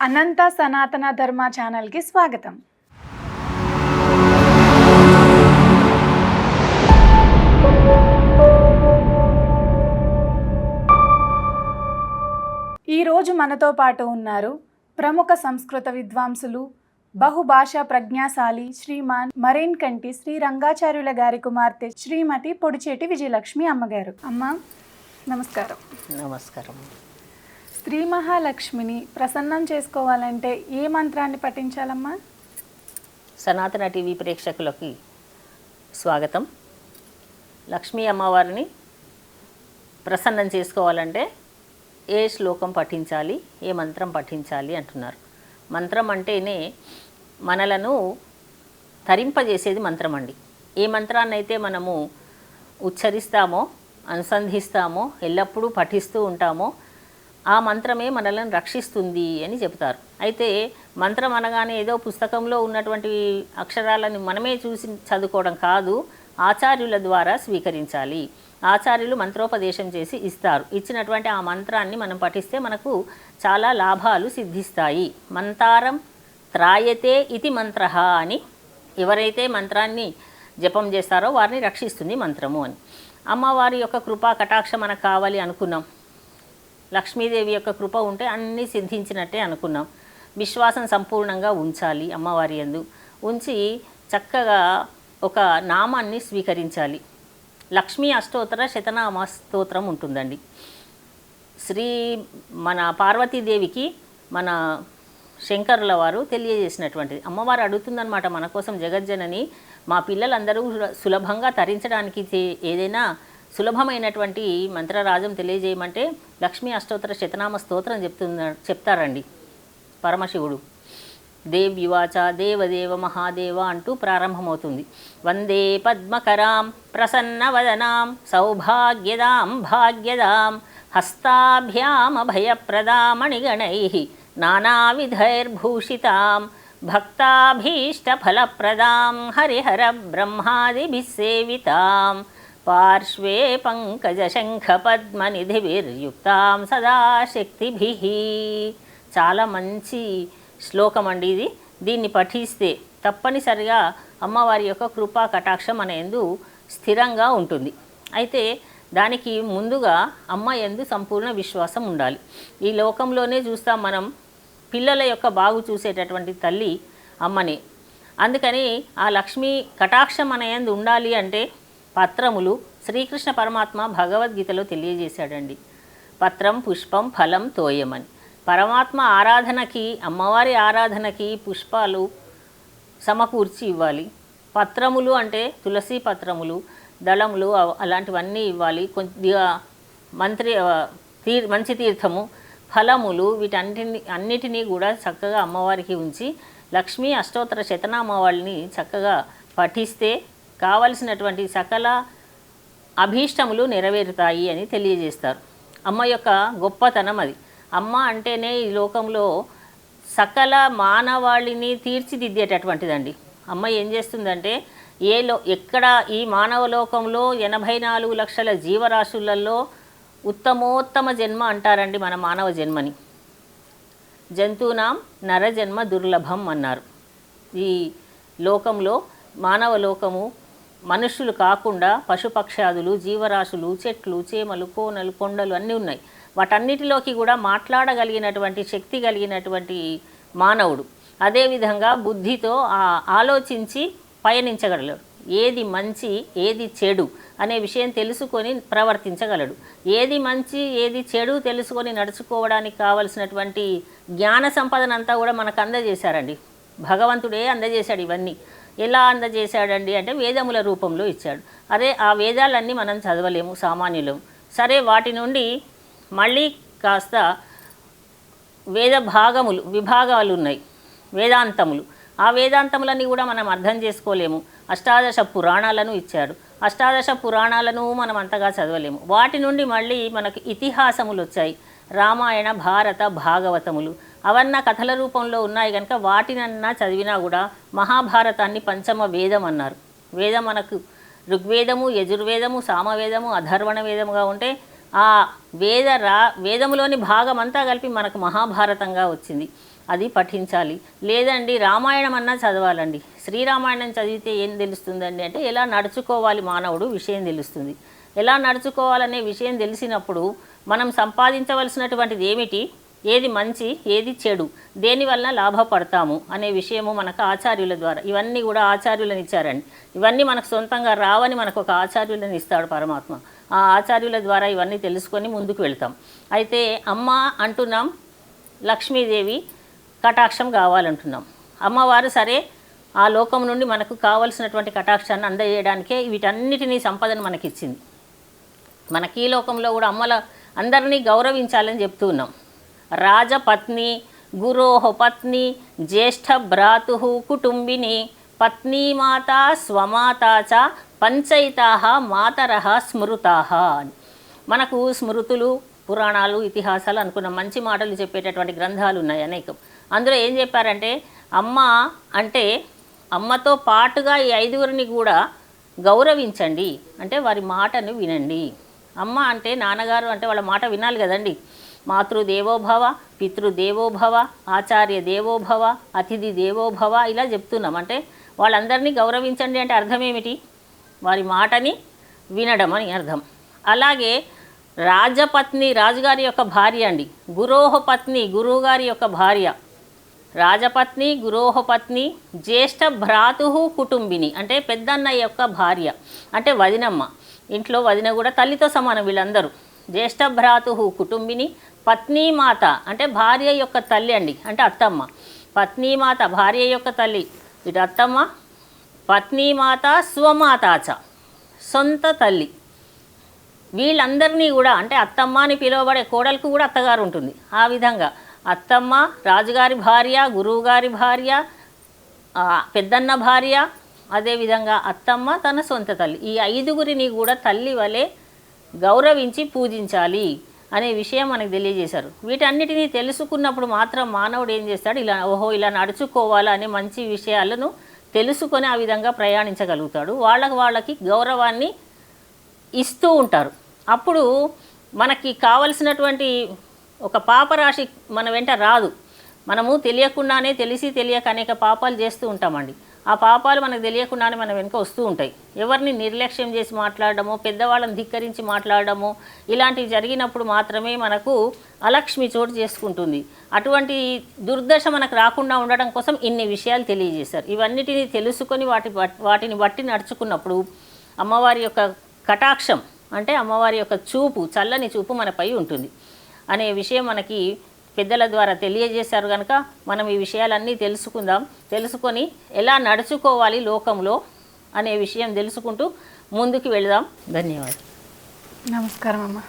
అనంత సనాతన ధర్మ ఛానల్కి స్వాగతం. ఈరోజు మనతో పాటు ఉన్నారు ప్రముఖ సంస్కృత విద్వాంసులు బహుభాషా ప్రజ్ఞాశాలి శ్రీమాన్ మరేన్ కంటి శ్రీ రంగాచార్యుల గారి కుమార్తె శ్రీమతి పొడిచేటి విజయలక్ష్మి అమ్మగారు. అమ్మ నమస్కారం. నమస్కారం శ్రీ మహాలక్ష్మిని ప్రసన్నం చేసుకోవాలంటే ఏ మంత్రాన్ని పఠించాలమ్మా? సనాతన టీవీ ప్రేక్షకులకి స్వాగతం. లక్ష్మీ అమ్మవారిని ప్రసన్నం చేసుకోవాలంటే ఏ శ్లోకం పఠించాలి ఏ మంత్రం పఠించాలి అంటున్నారు. మంత్రం అంటేనే మనలను తరింపజేసేది మంత్రం అండి. ఏ మంత్రాన్ని అయితే మనము ఉచ్చరిస్తామో అనుసంధిస్తామో ఎల్లప్పుడూ పఠిస్తూ ఉంటామో ఆ మంత్రమే మనల్ని రక్షిస్తుంది అని చెబుతారు. అయితే మంత్రం అనగానే ఏదో పుస్తకంలో ఉన్నటువంటి అక్షరాలను మనమే చూసి చదువుకోవడం కాదు ఆచార్యుల ద్వారా స్వీకరించాలి. ఆచార్యులు మంత్రోపదేశం చేసి ఇస్తారు. ఇచ్చినటువంటి ఆ మంత్రాన్ని మనం పఠిస్తే మనకు చాలా లాభాలు సిద్ధిస్తాయి. మంతారం త్రాయతే ఇది మంత్ర అని ఎవరైతే మంత్రాన్ని జపం చేస్తారో వారిని రక్షిస్తుంది మంత్రము అని. అమ్మవారి యొక్క కృపా కటాక్ష మనకు కావాలి అనుకున్నాం. లక్ష్మీదేవి యొక్క కృప ఉంటే అన్నీ సిద్ధించినట్టే అనుకున్నాం. విశ్వాసం సంపూర్ణంగా ఉంచాలి అమ్మవారి యందు. ఉంచి చక్కగా ఒక నామాన్ని స్వీకరించాలి. లక్ష్మీ అష్టోత్తర శతనామ స్తోత్రం ఉంటుందండి. శ్రీ మన పార్వతీదేవికి మన శంకరుల వారు తెలియజేసినటువంటిది. అమ్మవారు అడుగుతుందన్నమాట మన కోసం జగజ్జనని మా పిల్లలందరూ సులభంగా తరించడానికి ఏదైనా సులభమైనటువంటి మంత్రరాజం తెలియజేయమంటే లక్ష్మీ అష్టోత్తర శతనామ స్తోత్రం చెప్తున్నా చెప్తారండి పరమశివుడు. దేవ్యువాచ దేవదేవ మహాదేవ అంటూ ప్రారంభమవుతుంది. వందే పద్మకరాం ప్రసన్నవదనాం సౌభాగ్యదాం భాగ్యదాం హస్తాభ్యామభయప్రదామణిగణై నానావిధైర్భూషితాం భక్తాభీష్టఫలప్రదాం హరిహర బ్రహ్మాదిభిసేవితాం పార్శ్వే పంకజశంఖపద్మనిధిభిర్యుక్తాం సదా శక్తిభిः చాలా మంచి శ్లోకం అండి ఇది. దీన్ని పఠిస్తే తప్పనిసరిగా అమ్మవారి యొక్క కృపా కటాక్షం అనేందు స్థిరంగా ఉంటుంది. అయితే దానికి ముందుగా అమ్మ ఎందు సంపూర్ణ విశ్వాసం ఉండాలి. ఈ లోకంలోనే చూస్తాం మనం పిల్లల యొక్క బాగు చూసేటటువంటి తల్లి అమ్మనే. అందుకని ఆ లక్ష్మీ కటాక్షం అనేందు ఉండాలి అంటే పత్రములు శ్రీకృష్ణ పరమాత్మ భగవద్గీతలో తెలియజేశాడండి. పత్రం పుష్పం ఫలం తోయమని. పరమాత్మ ఆరాధనకి అమ్మవారి ఆరాధనకి పుష్పాలు సమకూర్చి ఇవ్వాలి. పత్రములు అంటే తులసి పత్రములు దళములు అలాంటివన్నీ ఇవ్వాలి. కొద్దిగా మంత్రి తీర్ మంచి తీర్థము ఫలములు వీటన్నిటిని అన్నిటినీ కూడా చక్కగా అమ్మవారికి ఉంచి లక్ష్మీ అష్టోత్తర వాళ్ళని చక్కగా పఠిస్తే కావలసినటువంటి సకల అభీష్టములు నెరవేరుతాయి అని తెలియజేస్తారు. అమ్మ యొక్క గొప్పతనం అది. అమ్మ అంటేనే ఈ లోకంలో సకల మానవాళిని తీర్చిదిద్దేటటువంటిదండి. అమ్మ ఏం చేస్తుందంటే ఏ లో ఎక్కడ ఈ మానవ లోకంలో ఎనభై నాలుగు లక్షల జీవరాశులలో ఉత్తమోత్తమ జన్మ అంటారండి మన మానవ జన్మని. జంతువునాం నరజన్మ దుర్లభం అన్నారు. ఈ లోకంలో మానవ లోకము మనుషులు కాకుండా పశుపక్షాదులు జీవరాశులు చెట్లు చేమలు కోనలు కొండలు అన్నీ ఉన్నాయి. వాటన్నిటిలోకి కూడా మాట్లాడగలిగినటువంటి శక్తి కలిగినటువంటి మానవుడు. అదేవిధంగా బుద్ధితో ఆలోచించి పయనించగలడు. ఏది మంచి ఏది చెడు అనే విషయం తెలుసుకొని ప్రవర్తించగలడు. ఏది మంచి ఏది చెడు తెలుసుకొని నడుచుకోవడానికి కావలసినటువంటి జ్ఞాన సంపదనంతా కూడా మనకు అందజేశారండి. భగవంతుడే అందజేశాడు ఇవన్నీ. ఎలా అందజేశాడండి అంటే వేదముల రూపంలో ఇచ్చాడు. అదే ఆ వేదాలన్నీ మనం చదవలేము సామాన్యులం. సరే వాటి నుండి మళ్ళీ కాస్త వేద భాగములు విభాగాలు ఉన్నాయి వేదాంతములు. ఆ వేదాంతములన్నీ కూడా మనం అర్థం చేసుకోలేము. అష్టాదశ పురాణాలను ఇచ్చాడు. అష్టాదశ పురాణాలను మనం అంతగా చదవలేము. వాటి నుండి మళ్ళీ మనకు ఇతిహాసములు వచ్చాయి రామాయణ భారత భాగవతములు. అవన్న కథల రూపంలో ఉన్నాయి కనుక వాటినన్నా చదివినా కూడా మహాభారతాన్ని పంచమ వేదం అన్నారు. వేదం మనకు ఋగ్వేదము యజుర్వేదము సామవేదము అధర్వణ వేదముగా ఉంటే ఆ వేద రా వేదములోని భాగం అంతా కలిపి మనకు మహాభారతంగా వచ్చింది. అది పఠించాలి. లేదండి రామాయణం అన్నా చదవాలండి. శ్రీరామాయణం చదివితే ఏం తెలుస్తుందండి అంటే ఎలా నడుచుకోవాలి మానవుడు విషయం తెలుస్తుంది. ఎలా నడుచుకోవాలనే విషయం తెలిసినప్పుడు మనం సంపాదించవలసినటువంటిది ఏమిటి? ఏది మంచి ఏది చెడు దేనివల్ల లాభపడతాము అనే విషయము మనకు ఆచార్యుల ద్వారా. ఇవన్నీ కూడా ఆచార్యులను ఇచ్చారండి. ఇవన్నీ మనకు సొంతంగా రావని మనకు ఒక ఆచార్యులను ఇస్తాడు పరమాత్మ. ఆ ఆచార్యుల ద్వారా ఇవన్నీ తెలుసుకొని ముందుకు వెళ్తాం. అయితే అమ్మ అంటున్నాం లక్ష్మీదేవి కటాక్షం కావాలంటున్నాం. అమ్మవారు సరే ఆ లోకం నుండి మనకు కావలసినటువంటి కటాక్షాన్ని అందజేయడానికే వీటన్నిటినీ సంపదను మనకిచ్చింది. మనకి ఈ లోకంలో కూడా అమ్మల అందరినీ గౌరవించాలని చెప్తూ ఉన్నాం. రాజపత్ని గురోహ పత్ని జ్యేష్ఠ భ్రాతు కుటుంబిని పత్నీమాత స్వమాత చ పంచయితా మాతర స్మృతా. అని మనకు స్మృతులు పురాణాలు ఇతిహాసాలు అనుకున్న మంచి మాటలు చెప్పేటటువంటి గ్రంథాలు ఉన్నాయి అనేకం. అందులో ఏం చెప్పారంటే అమ్మ అంటే అమ్మతో పాటుగా ఈ ఐదుగురిని కూడా గౌరవించండి. అంటే వారి మాటను వినండి. అమ్మ అంటే నాన్నగారు అంటే వాళ్ళ మాట వినాలి కదండి. మాతృదేవోభవ పితృదేవోభవ ఆచార్య దేవోభవ అతిథి దేవోభవ ఇలా చెప్తున్నాం. అంటే వాళ్ళందరినీ గౌరవించండి అంటే అర్థం ఏమిటి వారి మాటని వినడం అని అర్థం. అలాగే రాజపత్ని రాజుగారి యొక్క భార్య అండి. గురోహ పత్ని గురువుగారి యొక్క భార్య. రాజపత్ని గురోహ పత్ని జ్యేష్ఠ భ్రాతు కుటుంబిని అంటే పెద్దన్న యొక్క భార్య. అంటే వదినమ్మ. ఇంట్లో వదిన కూడా తల్లితో సమానం వీళ్ళందరూ. జ్యేష్ఠభ్రాతు కుటుంబిని పత్నీమాత అంటే భార్య యొక్క తల్లి అండి అంటే అత్తమ్మ. పత్నీమాత భార్య యొక్క తల్లి. ఇటు అత్తమ్మ పత్నీమాత స్వమాతాచ సొంత తల్లి. వీళ్ళందరినీ కూడా అంటే అత్తమ్మ అని పిలువబడే కోడలకు కూడా అత్తగారు ఉంటుంది. ఆ విధంగా అత్తమ్మ రాజుగారి భార్య గురువుగారి భార్య పెద్దన్న భార్య అదేవిధంగా అత్తమ్మ తన సొంత తల్లి. ఈ ఐదుగురిని కూడా తల్లి వలె గౌరవించి పూజించాలి అనే విషయం మనకు తెలియజేశారు. వీటన్నిటినీ తెలుసుకున్నప్పుడు మాత్రం మానవుడు ఏం చేస్తాడు? ఇలా ఓహో ఇలా నడుచుకోవాలా అనే మంచి విషయాలను తెలుసుకొని ఆ విధంగా ప్రయాణించగలుగుతాడు. వాళ్ళకి వాళ్ళకి గౌరవాన్ని ఇస్తూ ఉంటారు. అప్పుడు మనకి కావలసినటువంటి ఒక పాపరాశి మన వెంట రాదు. మనము తెలియకుండానే తెలిసి తెలియక అనేక పాపాలు చేస్తూ ఉంటామండి. ఆ పాపాలు మనకు తెలియకుండానే మన వెనుక వస్తూ ఉంటాయి. ఎవరిని నిర్లక్ష్యం చేసి మాట్లాడడము పెద్దవాళ్ళని ధిక్కరించి మాట్లాడడము ఇలాంటివి జరిగినప్పుడు మాత్రమే మనకు అలక్ష్మి చోటు చేసుకుంటుంది. అటువంటి దుర్దశ మనకు రాకుండా ఉండడం కోసం ఇన్ని విషయాలు తెలియజేశారు. ఇవన్నిటిని తెలుసుకొని వాటి వాటిని బట్టి నడుచుకున్నప్పుడు అమ్మవారి యొక్క కటాక్షం అంటే అమ్మవారి యొక్క చూపు చల్లని చూపు మనపై ఉంటుంది. అనే విషయం మనకి పెద్దల ద్వారా తెలియజేశారు కనుక మనం ఈ విషయాలన్నీ తెలుసుకుందాం. తెలుసుకొని ఎలా నడుచుకోవాలి లోకంలో అనే విషయం తెలుసుకుంటూ ముందుకు వెళదాం. ధన్యవాదాలు. నమస్కారం అమ్మ.